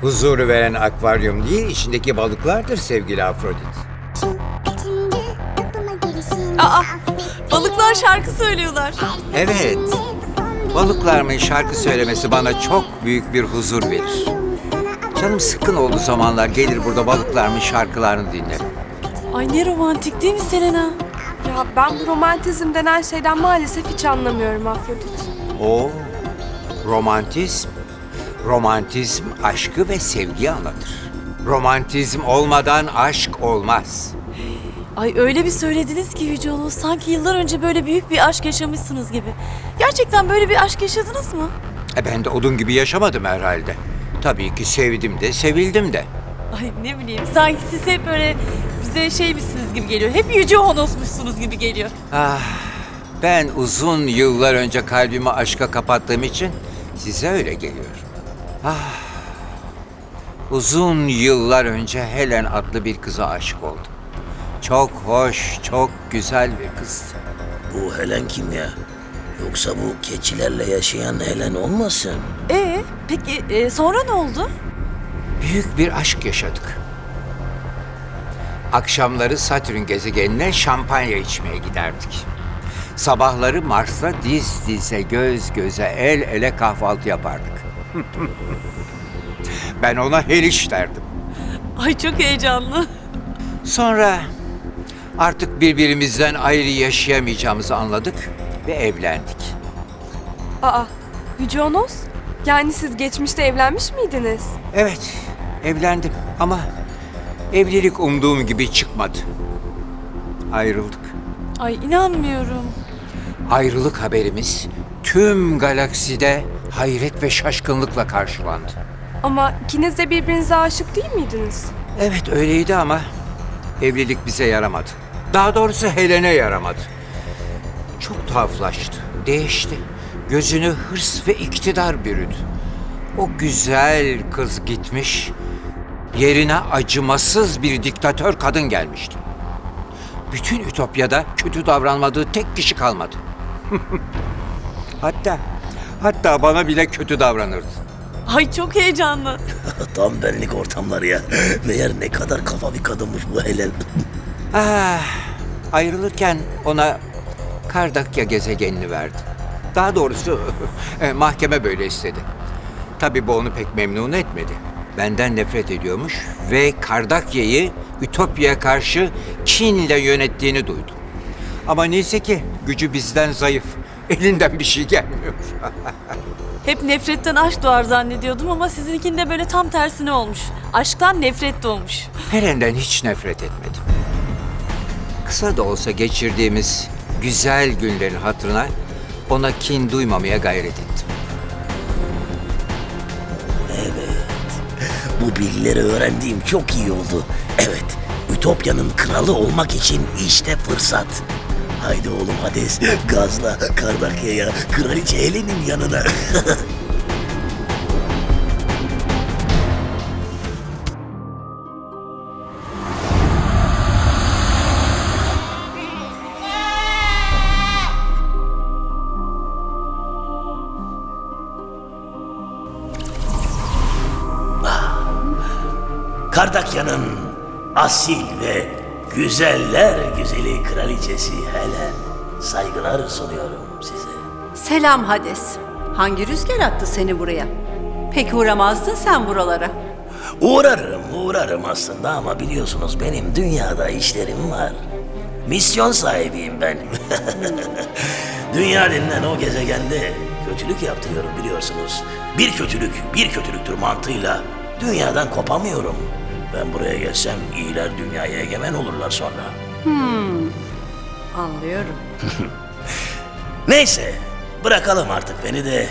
Huzuru veren akvaryum değil, içindeki balıklardır sevgili Afrodit. Aa, balıklar şarkı söylüyorlar. Evet, balıklarımın şarkı söylemesi bana çok büyük bir huzur verir. Canım sıkkın olduğu zamanlar gelir burada balıklarımın şarkılarını dinlerim. Ay ne romantik değil mi Selena? Ya ben bu romantizm denen şeyden maalesef hiç anlamıyorum Afrodit. O romantizm. Romantizm aşkı ve sevgiyi anlatır. Romantizm olmadan aşk olmaz. Ay öyle bir söylediniz ki Yüce Oğuz, sanki yıllar önce böyle büyük bir aşk yaşamışsınız gibi. Gerçekten böyle bir aşk yaşadınız mı? E ben de odun gibi yaşamadım herhalde. Tabii ki sevdim de, sevildim de. Ay ne bileyim, sanki siz hep böyle bize şey misiniz gibi geliyor. Hep Yüce Honosmuşsunuz gibi geliyor. Ah, ben uzun yıllar önce kalbimi aşka kapattığım için size öyle geliyor. Ah, uzun yıllar önce Helen adlı bir kıza aşık oldum. Çok hoş, çok güzel bir kızdı. Bu Helen kim ya? Yoksa bu keçilerle yaşayan Helen olmasın? Ee, peki e, sonra ne oldu? Büyük bir aşk yaşadık. Akşamları Satürn gezegenine şampanya içmeye giderdik. Sabahları Mars'ta diz dize, göz göze, el ele kahvaltı yapardık. ben ona heliş derdim. Ay çok heyecanlı. Sonra artık birbirimizden ayrı yaşayamayacağımızı anladık ve evlendik. Aa, Yüce Onos? Yani siz geçmişte evlenmiş miydiniz? Evet, evlendim ama evlilik umduğum gibi çıkmadı. Ayrıldık. Ay inanmıyorum. Ayrılık haberimiz tüm galakside hayret ve şaşkınlıkla karşılandı. Ama ikiniz de birbirinize aşık değil miydiniz? Evet öyleydi ama evlilik bize yaramadı. Daha doğrusu Helen'e yaramadı. Çok tuhaflaştı, değişti. Gözünü hırs ve iktidar bürüdü. O güzel kız gitmiş, yerine acımasız bir diktatör kadın gelmişti. Bütün Ütopya'da kötü davranmadığı tek kişi kalmadı. hatta, hatta bana bile kötü davranırdı. Ay çok heyecanlı. Tam benlik ortamlar ya. Meğer ne kadar kafa bir kadınmış bu Helen. Ah, ayrılırken ona Kardakya gezegenini verdim. Daha doğrusu e, mahkeme böyle istedi. Tabii bu onu pek memnun etmedi. Benden nefret ediyormuş ve Kardakya'yı Ütopya'ya karşı kinle yönettiğini duydum. Ama neyse ki gücü bizden zayıf. Elinden bir şey gelmiyor. Hep nefretten aşk doğar zannediyordum ama sizinkinde böyle tam tersine olmuş. Aşktan nefret doğmuş. Helen'den hiç nefret etmedim. Kısa da olsa geçirdiğimiz güzel günlerin hatırına ona kin duymamaya gayret ettim. Bu bilgileri öğrendiğim çok iyi oldu. Evet, Ütopya'nın kralı olmak için işte fırsat. Haydi oğlum Hades, gazla Kardakya'ya, kraliçe Helen'in yanına. Kardakya'nın asil ve güzeller güzeli kraliçesi Helen. Saygılar sunuyorum size. Selam Hades. Hangi rüzgar attı seni buraya? Pek uğramazdın sen buralara. Uğrarım, uğrarım aslında ama biliyorsunuz benim dünyada işlerim var. Misyon sahibiyim ben. Dünya denilen o gezegende kötülük yaptırıyorum biliyorsunuz. Bir kötülük, bir kötülüktür mantığıyla dünyadan kopamıyorum. Ben buraya gelsem iyiler dünyaya egemen olurlar sonra. Anlıyorum. Neyse, bırakalım artık beni de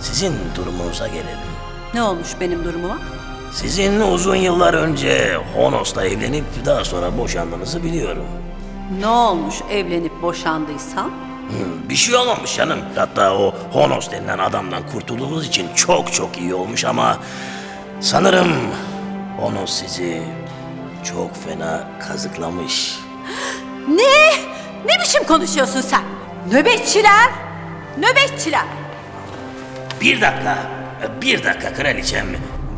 sizin durumunuza gelelim. Ne olmuş benim durumuma? Sizin uzun yıllar önce Honos'la evlenip daha sonra boşandığınızı biliyorum. Ne olmuş evlenip boşandıysam? Hmm, Bir şey olmamış canım. Hatta o Honos denilen adamdan kurtulduğunuz için çok çok iyi olmuş ama... Sanırım Honos sizi çok fena kazıklamış. Ne? Ne biçim konuşuyorsun sen? Nöbetçiler! Nöbetçiler! Bir dakika, bir dakika kraliçem.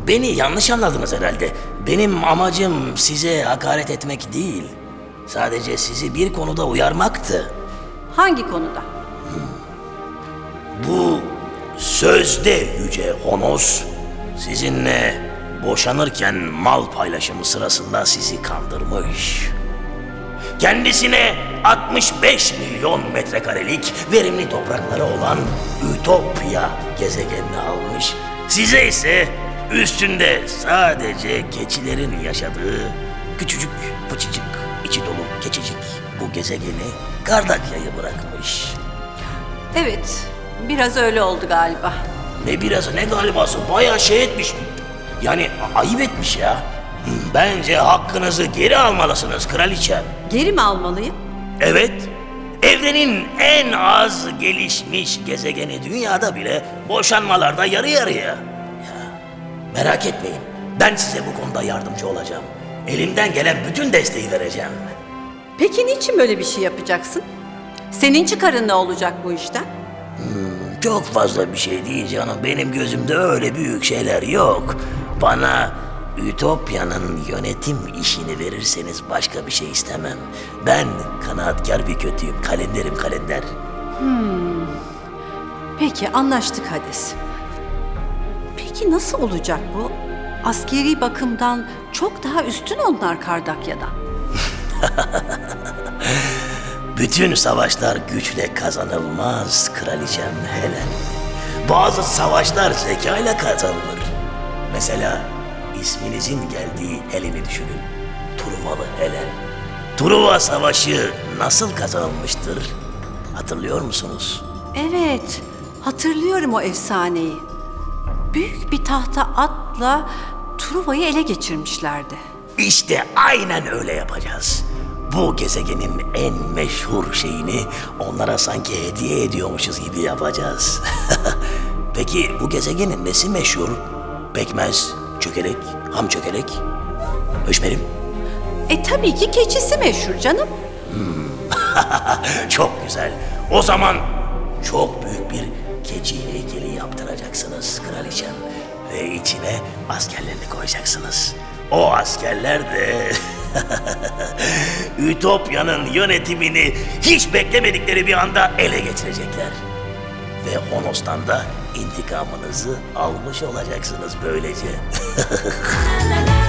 beni yanlış anladınız herhalde. Benim amacım size hakaret etmek değil. Sadece sizi bir konuda uyarmaktı. Hangi konuda? Bu sözde Yüce Honos sizinle boşanırken mal paylaşımı sırasında sizi kandırmış. Kendisine 65 milyon metrekarelik verimli toprakları olan Ütopya gezegenini almış. Size ise üstünde sadece keçilerin yaşadığı küçücük fıçıcık içi dolu keçicik bu gezegeni Kardakya'yı bırakmış. Evet, biraz öyle oldu galiba. Ne birazı ne galibası bayağı şey etmiş. Yani ayıp etmiş ya. Hmm, Bence hakkınızı geri almalısınız kraliçem. Geri mi almalıyım? Evet, evrenin en az gelişmiş gezegeni dünyada bile boşanmalarda yarı yarıya. Ya, merak etmeyin, ben size bu konuda yardımcı olacağım. Elimden gelen bütün desteği vereceğim. Peki niçin böyle bir şey yapacaksın? Senin çıkarın ne olacak bu işten? Çok fazla bir şey değil canım. Benim gözümde öyle büyük şeyler yok. Bana Ütopya'nın yönetim işini verirseniz başka bir şey istemem. Ben kanaatkar bir kötüyüm. Kalenderim kalender. Peki anlaştık Hades. Peki nasıl olacak bu? Askeri bakımdan çok daha üstün onlar Kardakya'dan. Bütün savaşlar güçle kazanılmaz kraliçem Helen. Bazı savaşlar zekayla kazanılır. Mesela isminizin geldiği Helen'i düşünün. Truvalı Helen. Truva Savaşı nasıl kazanılmıştır? Hatırlıyor musunuz? Evet, hatırlıyorum o efsaneyi. Büyük bir tahta atla Truva'yı ele geçirmişlerdi. İşte aynen öyle yapacağız. Bu gezegenin en meşhur şeyini onlara sanki hediye ediyormuşuz gibi yapacağız. Peki bu gezegenin nesi meşhur? Pekmez, çökelek, ham çökelek, höşmerim. E tabii ki keçisi meşhur canım. Çok güzel. O zaman çok büyük bir keçi heykeli yaptıracaksınız kraliçem. Ve içine askerlerini koyacaksınız. O askerler de Ütopya'nın yönetimini hiç beklemedikleri bir anda ele geçirecekler. Ve Honos'tan da intikamınızı almış olacaksınız böylece.